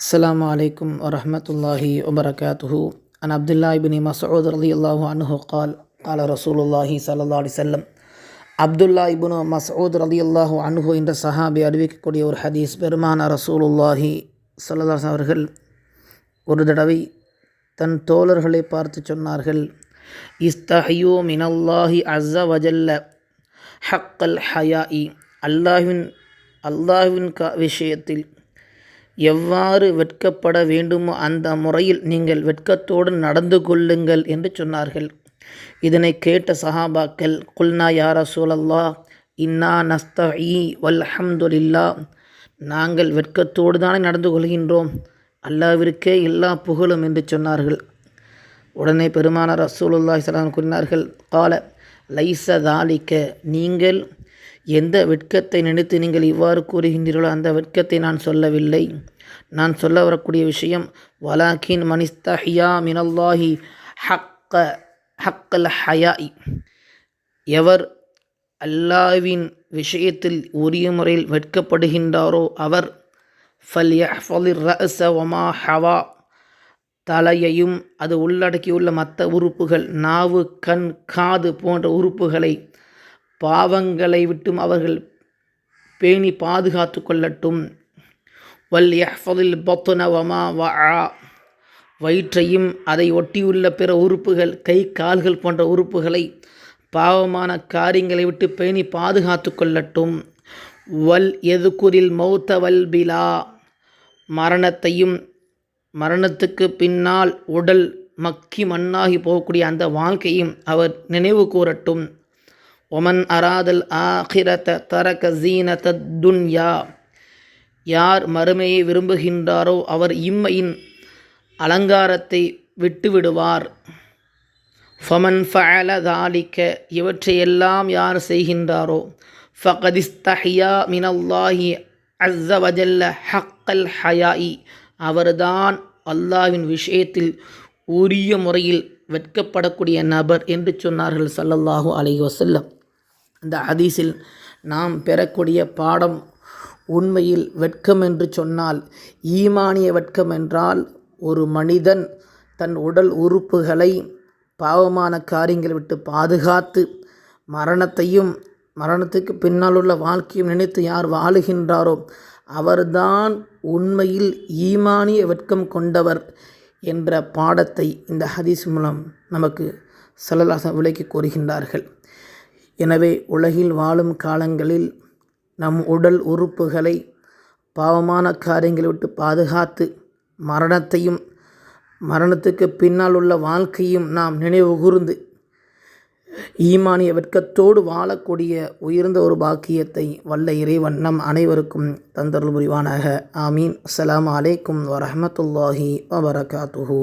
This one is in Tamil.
السلام عليكم ورحمة الله وبركاته عن عبد الله بن مسعود رضي الله عنه قال قال رسول الله صلى الله عليه وسلم அப்துல்லா இபுனு மசூத் ரதி அல்லாஹு அனுகு என்ற சஹாபி அறிவிக்கக்கூடிய ஒரு ஹதீஸ் பெருமான ரசூலுல்லாஹி சொல்லதாஸ் அவர்கள் ஒரு தடவை தன் தோழர்களை பார்த்து சொன்னார்கள் இஸ்தஹியூ மினல்லாஹி அஸ்ஸ வஜல்ல ஹக்கல் ஹயாஇ அல்லாஹ்வின் அல்லாஹ்வின் க விஷயத்தில் எவ்வாறு வெட்கப்பட வேண்டுமோ அந்த முறையில் நீங்கள் வெட்கத்தோடு நடந்து கொள்ளுங்கள் என்று சொன்னார்கள். இதனை கேட்ட சஹாபாக்கள் குல்னா யார சூழல்லா இன்னா நஸ்தஇ வல்ஹம்துலில்லா. நாங்கள் வெட்கத்தோடு தானே நடந்து கொள்கின்றோம். அல்லாவிற்கே எல்லா புகழும் என்று சொன்னார்கள். உடனே பெருமான ரசூலுல்லாஹி இஸ்லாம் கூறினார்கள் கால லைச தாலிக்க நீங்கள் எந்த வெட்கத்தை நினைத்து நீங்கள் இவ்வாறு கூறுகின்றீர்களோ அந்த வெட்கத்தை நான் சொல்லவில்லை. நான் சொல்ல வரக்கூடிய விஷயம் வலாக்கின் மனிஸ்தஹியா மினல்லாஹி ஹக்க ஹக்கல் ஹயாய் எவர் அல்லாவின் விஷயத்தில் உரிய முறையில் வெட்கப்படுகின்றாரோ அவர் ஃபல் யஹ்ஃபலிர் ரஅஸ வமா ஹவா. தலையையும் அது உள்ளடக்கியுள்ள மற்ற உறுப்புகள் நாவு கண் காது போன்ற உறுப்புகளை பாவங்களை விட்டும் அவர்கள் பேணி பாதுகாத்து கொள்ளட்டும். வல் யஹ்ஃபதில் பத்துன வமா வா வயிற்றையும் அதை ஒட்டியுள்ள பிற உறுப்புகள் கை கால்கள் போன்ற உறுப்புகளை பாவமான காரியங்களை விட்டு பேணி பாதுகாத்து கொள்ளட்டும். வல் எதுக்குரில் மௌத்த வல் பிலா. மரணத்தையும் மரணத்துக்கு பின்னால் உடல் மக்கி மண்ணாகி போகக்கூடிய அந்த வாழ்க்கையும் அவர் நினைவு கூறட்டும் ஒமன் அராதல் ஆஹிரத தரக ஜீனத துன்யா யார் மறுமையை விரும்புகின்றாரோ அவர் இம்மையின் அலங்காரத்தை விட்டுவிடுவார். ஃபமன் ஃபலதாலிக்க இவற்றையெல்லாம் யார் செய்கின்றாரோ? ஃபகதிஸ்தஹியா மினல்லாஹி அஸ்ஸவஜல்ல ஹக்கல் ஹயாயி அவர்தான் அல்லாவின் விஷயத்தில் உரிய முறையில் வெட்கப்படக்கூடிய நபர் என்று சொன்னார்கள் சல்லல்லாஹு அலைஹி வசல்லம் இந்த ஹதீஸில் நாம் பெறக்கூடிய பாடம் உண்மையில் வெட்கம் என்று சொன்னால் ஈமானிய வெட்கம் என்றால் ஒரு மனிதன் தன் உடல் உறுப்புகளை பாவமான காரியங்களை விட்டு பாதுகாத்து மரணத்தையும் மரணத்துக்கு பின்னால் உள்ள வாழ்க்கையும் நினைத்து யார் வாழுகின்றாரோ அவர்தான் உண்மையில் ஈமானிய வெட்கம் கொண்டவர் என்ற பாடத்தை இந்த ஹதீஸ் மூலம் நமக்கு சல்லல்லாசம் விலைக்கு கூறுகின்றார்கள். எனவே உலகில் வாழும் காலங்களில் நம் உடல் உறுப்புகளை பாவமான காரியங்களை விட்டு பாதுகாத்து மரணத்தையும் மரணத்துக்கு பின்னால் உள்ள வாழ்க்கையும் நாம் நினைவு கூர்ந்து ஈமானிய வெட்கத்தோடு வாழக்கூடிய உயர்ந்த ஒரு பாக்கியத்தை வல்ல இறைவன் நம் அனைவருக்கும் தந்தருள் புரிவானாக. ஆமீன். அஸ்லாம் அலைக்கும் வரமத்துல்லாஹி வபரகாத்துஹூ.